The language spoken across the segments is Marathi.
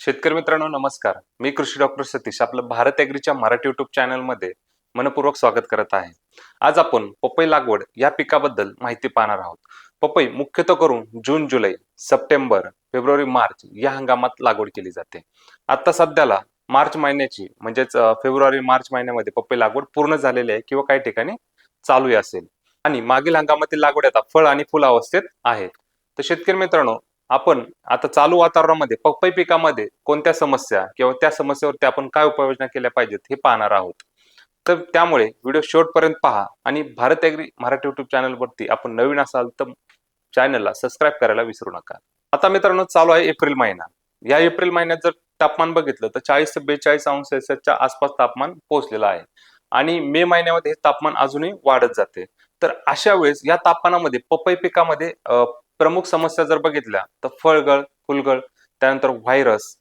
शेतकरी मित्रांनो नमस्कार. मी कृषी डॉक्टर सतीश आपलं भारत ॲग्रीच्या मराठी युट्यूब चॅनलमध्ये मनपूर्वक स्वागत करत आहे. आज आपण पपई लागवड या पिकाबद्दल माहिती पाहणार आहोत. पपई मुख्यतः करून जून जुलै सप्टेंबर फेब्रुवारी मार्च या हंगामात लागवड केली जाते. आता सध्याला मार्च महिन्याची म्हणजेच फेब्रुवारी मार्च महिन्यामध्ये पपई लागवड पूर्ण झालेली आहे किंवा काही ठिकाणी चालू असेल. आणि मागील हंगामातील लागवड आता फळ आणि फुल अवस्थेत आहेत. तर शेतकरी मित्रांनो आपण आता चालू वातावरणामध्ये पपई पिकामध्ये कोणत्या समस्या किंवा त्या समस्येवरती आपण काय उपाययोजना केल्या पाहिजेत हे पाहणार आहोत. तर त्यामुळे व्हिडिओ शेवटपर्यंत पहा आणि भारत ॲग्री मराठी युट्यूब चॅनलवरती आपण नवीन असाल तर चॅनलला सबस्क्राईब करायला विसरू नका. आता मित्रांनो चालू आहे एप्रिल महिना. या एप्रिल महिन्यात जर तापमान बघितलं तर चाळीस ते बेचाळीस अंश सेल्सिअसच्या आसपास तापमान पोहोचलेलं आहे. आणि मे महिन्यामध्ये हे तापमान अजूनही वाढत जाते. तर अशा वेळेस या तापमानामध्ये पपई पिकामध्ये प्रमुख समस्या जर बघितल्या तर फळगळ फुलगळ त्यानंतर व्हायरस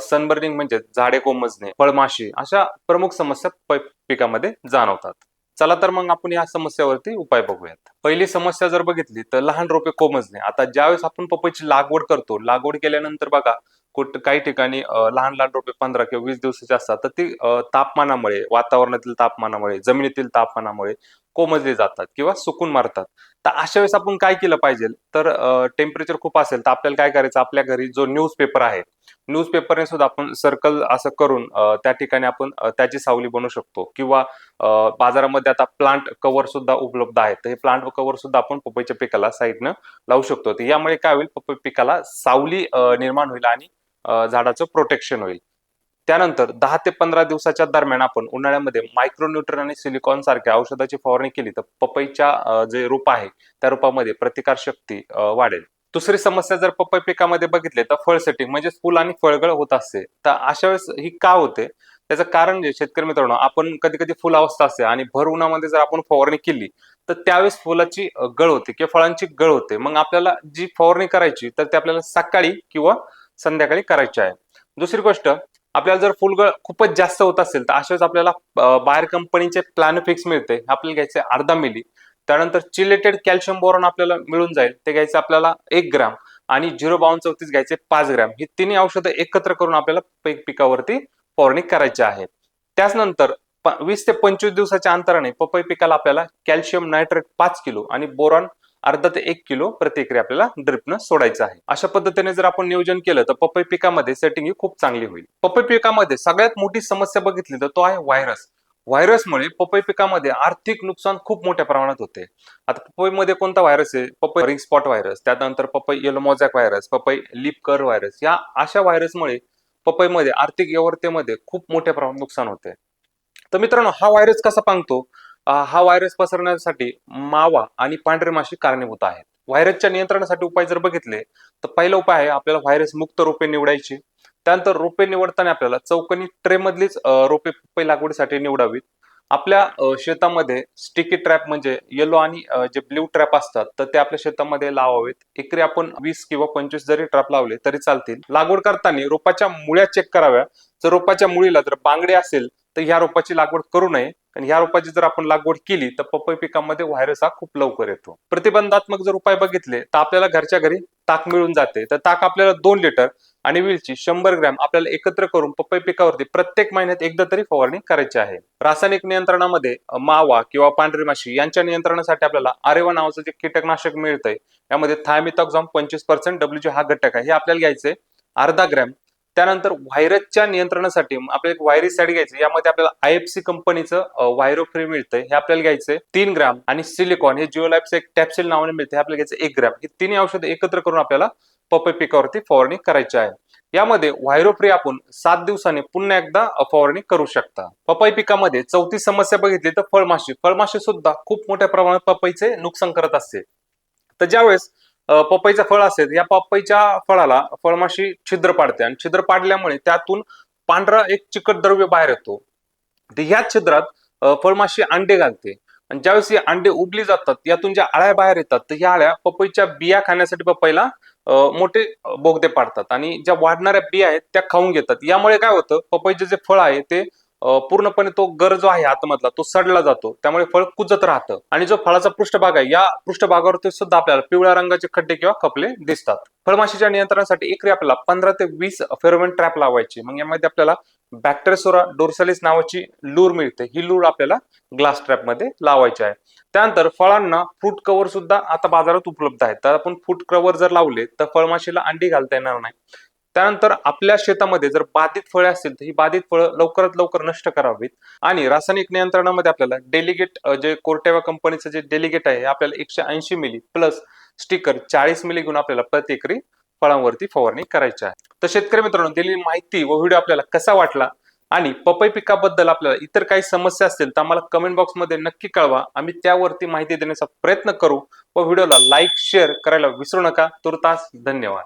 सनबर्निंग म्हणजे झाडे कोमजणे फळमाशी अशा प्रमुख समस्या पिकामध्ये जाणवतात. चला तर मग आपण या समस्यावरती उपाय बघूयात. पहिली समस्या जर बघितली तर लहान रोपे कोमजणे. आता ज्यावेळेस आपण पपईची लागवड करतो लागवड केल्यानंतर बघा कुठ काही ठिकाणी लहान लहान रोपे पंधरा किंवा वीस दिवसाचे असतात तर ती तापमानामुळे वातावरणातील तापमानामुळे जमिनीतील तापमानामुळे कोमजले जातात किंवा सुकून मारतात. तर अशा वेळेस आपण काय केलं पाहिजे? तर टेम्परेचर खूप असेल तर आपल्याला काय करायचं? आपल्या घरी जो न्यूजपेपर आहे न्यूजपेपरने सुद्धा आपण सर्कल असं करून त्या ठिकाणी आपण त्याची सावली बनवू शकतो. किंवा बाजारामध्ये आता प्लांट कव्हर सुद्धा उपलब्ध आहेत. तर हे प्लांट कव्हर सुद्धा आपण पपईच्या पिकाला साईडनं लावू शकतो. तर यामुळे काय होईल? पपई पिकाला सावली निर्माण होईल आणि झाडाचं प्रोटेक्शन होईल. त्यानंतर दहा ते पंधरा दिवसाच्या दरम्यान आपण उन्हाळ्यामध्ये मायक्रोन्युट्रन आणि सिलिकॉन सारख्या औषधाची फवारणी केली तर पपईच्या जे रूप आहे त्या रूपामध्ये प्रतिकार शक्ती वाढेल. दुसरी समस्या जर पपई पिकामध्ये बघितले तर फळ सेटिंग म्हणजे फुल आणि फळगळ होत असते. तर अशा वेळेस ही का होते? त्याचं कारण जे शेतकरी मित्रांनो आपण कधी कधी फुल अवस्था असते आणि भर उन्हामध्ये जर आपण फवारणी केली तर त्यावेळेस फुलाची गळ होते किंवा फळांची गळ होते. मग आपल्याला जी फवारणी करायची तर ते आपल्याला सकाळी किंवा संध्याकाळी करायची आहे. दुसरी गोष्ट आपल्याला जर फुलगळ खूपच जास्त होत असेल तर अशाच आपल्याला बाहेर कंपनीचे प्लॅनोफिक्स मिळते. आपल्याला घ्यायचे अर्धा मिली त्यानंतर चिलेटेड कॅल्शियम बोरॉन आपल्याला मिळून जाईल. ते घ्यायचं आपल्याला एक ग्राम आणि झिरो बावन्न चौतीस घ्यायचे पाच ग्रॅम ही तिन्ही औषधं एकत्र करून आपल्याला पीक पिकावरती फवारणी करायची आहे. त्याचनंतर वीस ते पंचवीस दिवसाच्या अंतराने पपई पिकाला आपल्याला कॅल्शियम नायट्रेट पाच किलो आणि बोरॉन अर्धा ते एक किलो प्रतिक्रिया आपल्याला ड्रिपनं सोडायचं आहे. अशा पद्धतीने जर आपण नियोजन केलं तर पपई पिकामध्ये सेटिंग ही खूप चांगली होईल. पपई पिकामध्ये सगळ्यात मोठी समस्या बघितली तर तो आहे व्हायरस व्हायरसमुळे पपई पिकामध्ये आर्थिक नुकसान खूप मोठ्या प्रमाणात होते. आता पपईमध्ये कोणता व्हायरस आहे? पपई रिंग स्पॉट व्हायरस त्यानंतर पपई येलो मोझॅक व्हायरस पपई लिप कर व्हायरस या अशा व्हायरसमुळे पपईमध्ये आर्थिक व्यवहारतेमध्ये खूप मोठ्या प्रमाणात नुकसान होते. तर मित्रांनो हा व्हायरस कसा पांगतो? हा व्हायरस पसरण्यासाठी मावा आणि पांढरे माशी कारणीभूत आहेत. व्हायरसच्या नियंत्रणासाठी उपाय जर बघितले तर पहिला उपाय आहे आपल्याला व्हायरस मुक्त रोपे निवडायची. त्यानंतर रोपे निवडताना आपल्याला चौकनी ट्रे मधलीच रोपे पपई लागवडीसाठी निवडावीत. आपल्या शेतामध्ये स्टिकी ट्रॅप म्हणजे येलो आणि जे ब्ल्यू ट्रॅप असतात तर ते आपल्या शेतामध्ये लावावेत. एकरी आपण वीस किंवा पंचवीस जरी ट्रॅप लावले तरी चालतील. लागवड करताना रोपाच्या मुळ्या चेक कराव्या. जर रोपाच्या मुळीला जर बांगडे असेल तर ह्या रोपाची लागवड करू नये. आणि ह्या रोपाची जर आपण लागवड केली तर पपई पिकामध्ये व्हायरस हा खूप लवकर येतो. प्रतिबंधात्मक जर उपाय बघितले तर आपल्याला घरच्या घरी ताक मिळून जाते. तर ताक आपल्याला दोन लिटर आणि विलची शंभर ग्रॅम आपल्याला एकत्र करून पपई पिकावरती प्रत्येक महिन्यात एकदा तरी फवारणी करायची आहे. रासायनिक नियंत्रणामध्ये मावा किंवा पांढरी माशी यांच्या नियंत्रणासाठी आपल्याला आरेवा नावाचं जे कीटकनाशक मिळतंय यामध्ये थायमिथॉक्झॉम पंचवीस पर्सेंट डब्ल्यूजी हा घटक आहे हे आपल्याला घ्यायचंय. अर्धा ग्रॅम त्यानंतर व्हायरसच्या नियंत्रणासाठी आपल्याला एक व्हायरसाईड घ्यायचं यामध्ये आपल्याला आय एफ सी कंपनीचं व्हायरो फ्री मिळतं हे आपल्याला घ्यायचंय. तीन ग्राम आणि सिलिकॉन. हे जिओलाईफचं एक टॅप्सिल नावाने मिळते हे आपल्याला घ्यायचं एक ग्राम. हे तिन्ही औषधं एकत्र करून आपल्याला पपई पिकावरती फवारणी करायची आहे. यामध्ये व्हायरो फ्री आपण सात दिवसांनी पुन्हा एकदा फवारणी करू शकता. पपई पिकामध्ये चौथी समस्या बघितली तर फळमाशी. फळमाशी सुद्धा खूप मोठ्या प्रमाणात पपईचे नुकसान करत असते. तर ज्यावेळेस पपईचं फळ असेल या पपईच्या फळाला फळमाशी छिद्र पाडते. आणि छिद्र पाडल्यामुळे त्यातून पांढरा एक चिकट द्रव्य बाहेर येतो. तर ह्याच छिद्रात फळमाशी अंडे घालते. आणि ज्यावेळेस ही अंडे उबली जातात यातून ज्या आळ्या बाहेर येतात तर ह्या आळ्या पपईच्या बिया खाण्यासाठी पपईला मोठे बोगदे पाडतात. आणि ज्या वाढणाऱ्या बिया आहेत त्या खाऊन घेतात. यामुळे काय होतं पपईचे जे फळ आहे ते पूर्णपणे तो गर जो आहे आतमधला तो सडला जातो. त्यामुळे फळ कुजत राहतं. आणि जो फळाचा पृष्ठभाग आहे या पृष्ठभागावरती सुद्धा आपल्याला पिवळ्या रंगाचे खड्डे किंवा खपले दिसतात. फळमाशीच्या नियंत्रणासाठी एकरी आपल्याला पंधरा ते वीस फेरोमेन ट्रॅप लावायची. मग यामध्ये आपल्याला बॅक्टेरिसोरा डोर्सालिस नावाची लूर मिळते. ही लूर आपल्याला ग्लास ट्रॅपमध्ये लावायची आहे. त्यानंतर फळांना फ्रूट कव्हर सुद्धा आता बाजारात उपलब्ध आहे. तर आपण फ्रूट कव्हर जर लावले तर फळमाशीला अंडी घालता येणार नाही. त्यानंतर आपल्या शेतामध्ये जर बाधित फळे असतील तर ही बाधित फळं लवकरात लवकर नष्ट करावीत. आणि रासायनिक नियंत्रणामध्ये आपल्याला डेलिगेट जे कोर्टेवा कंपनीचं जे डेलिगेट आहे आपल्याला एकशे ऐंशी मिली प्लस स्टिकर चाळीस मिली घेऊन आपल्याला प्रति एकरी फळांवरती फवारणी करायची आहे. तर शेतकरी मित्रांनो दिलेली माहिती व व्हिडिओ आपल्याला कसा वाटला आणि पपई पिकाबद्दल आपल्याला इतर काही समस्या असतील तर आम्हाला कमेंट बॉक्समध्ये नक्की कळवा. आम्ही त्यावरती माहिती देण्याचा प्रयत्न करू व व्हिडिओला लाईक शेअर करायला विसरू नका. तुर्तास धन्यवाद.